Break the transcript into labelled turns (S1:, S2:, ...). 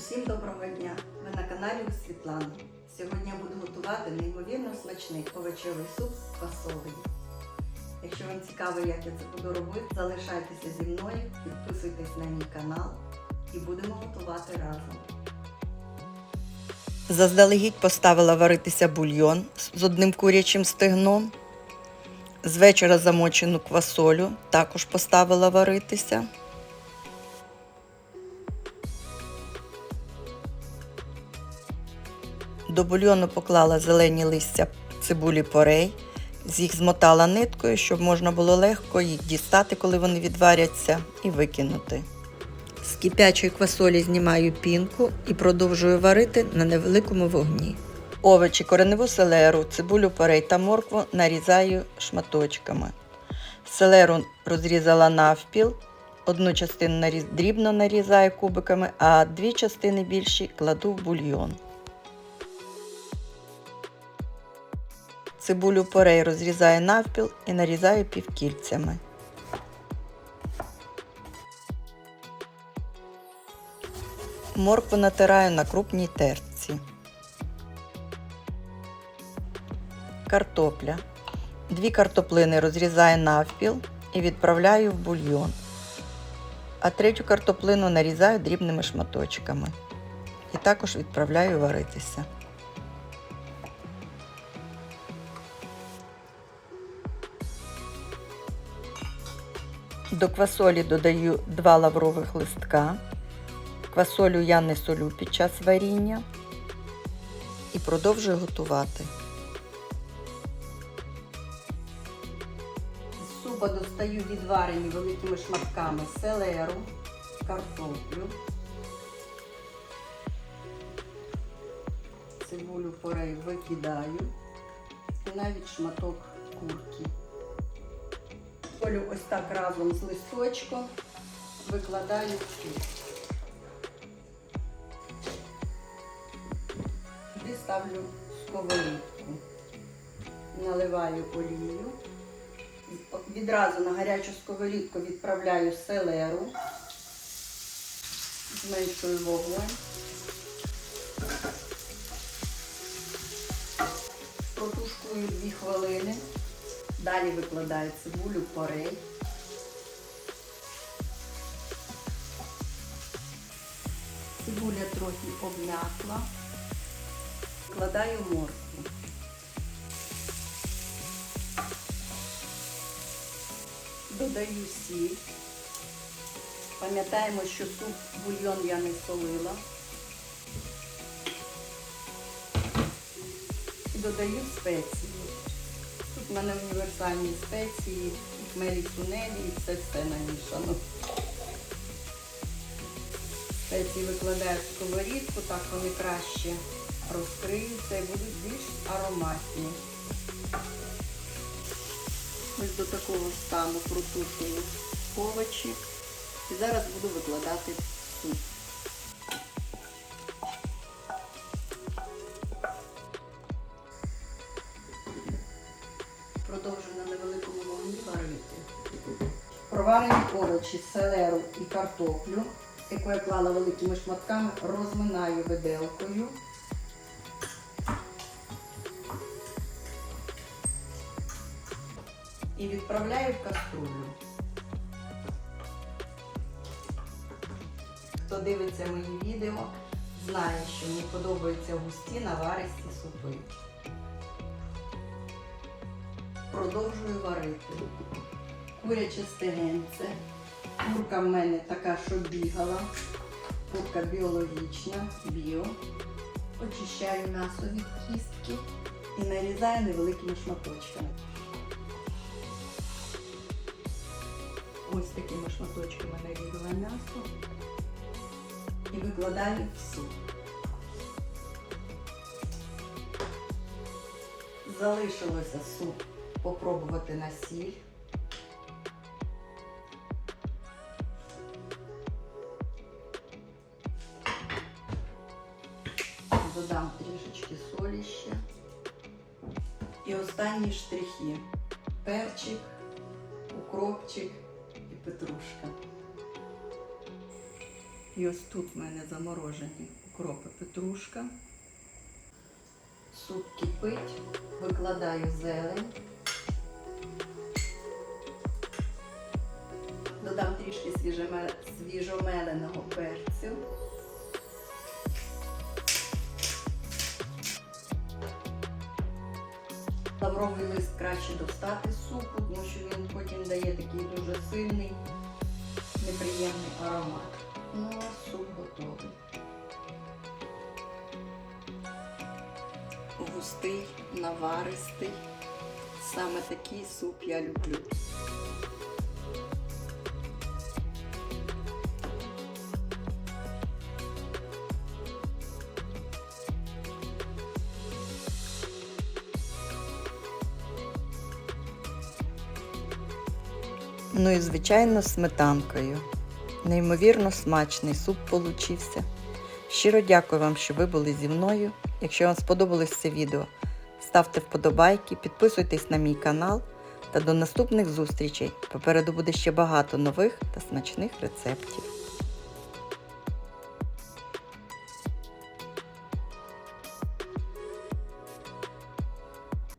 S1: Усім доброго дня! Ви на каналі у Світлани. Сьогодні я буду готувати неймовірно смачний овочевий суп з фасолею. Якщо вам цікаво, як я це буду робити, залишайтеся зі мною, підписуйтесь на мій канал і будемо готувати разом. Заздалегідь поставила варитися бульйон з одним курячим стегном. З вечора замочену квасолю також поставила варитися. До бульйону поклала зелені листя цибулі порей, з їх змотала ниткою, щоб можна було легко їх дістати, коли вони відваряться, і викинути. З кипячої квасолі знімаю пінку і продовжую варити на невеликому вогні. Овочі, кореневу селеру, цибулю порей та моркву нарізаю шматочками. Селеру розрізала навпіл, одну частину дрібно нарізаю кубиками, а дві частини більші кладу в бульйон. Цибулю порей розрізаю навпіл і нарізаю півкільцями. Моркву натираю на крупній терці. Картопля. Дві картоплини розрізаю навпіл і відправляю в бульйон. А третю картоплину нарізаю дрібними шматочками. І також відправляю варитися. До квасолі додаю 2 лаврових листка. Квасолю я не солю під час варіння і продовжую готувати. З супа достаю відварені великими шматками селеру, картоплю, цибулю порей викидаю і навіть шматок курки. Полю ось так разом з листочком, викладаю в. Сюди ставлю сковорідку, наливаю олію. Відразу на гарячу сковорідку відправляю селеру, зменшую вогонь. Протушкую 2 хвилини. Далі викладаю цибулю порей. Цибуля трохи обм'якла. Вкладаю моркву. Додаю сіль. Пам'ятаємо, що суп бульйон я не солила. Додаю спеції. В мене універсальні спеції, хмелі сунелі, і це все намішано. Спеції викладаю в сковорідку, так вони краще розкриються і будуть більш ароматні. Ось до такого стану протушую овочі. І зараз буду викладати суп. Проварені овочі, селеру і картоплю, яку я клала великими шматками, розминаю виделкою. І відправляю в каструлю. Хто дивиться мої відео, знає, що мені подобаються густі наваристі супи. Продовжую варити. Куряче стегенце. Курка в мене така, що бігала. Курка біологічна, біо. Очищаю м'ясо від кістки і нарізаю невеликими шматочками. Ось такими шматочками нарізала м'ясо і викладаю в суп. Залишилося суп попробувати на сіль. Додам трішечки солі ще. І останні штрихи. Перчик, укропчик і петрушка. І ось тут в мене заморожені укропи петрушка. Суп кипить, викладаю зелень. Додам трішки свіжомеленого перцю. Лавровий лист краще достати з супу, тому що він потім дає такий дуже сильний, неприємний аромат. Ну, а суп готовий. Густий, наваристий. Саме такий суп я люблю. Ну і звичайно сметанкою. Неймовірно смачний суп получився. Щиро дякую вам, що ви були зі мною. Якщо вам сподобалось це відео, ставте вподобайки, підписуйтесь на мій канал та до наступних зустрічей. Попереду буде ще багато нових та смачних рецептів.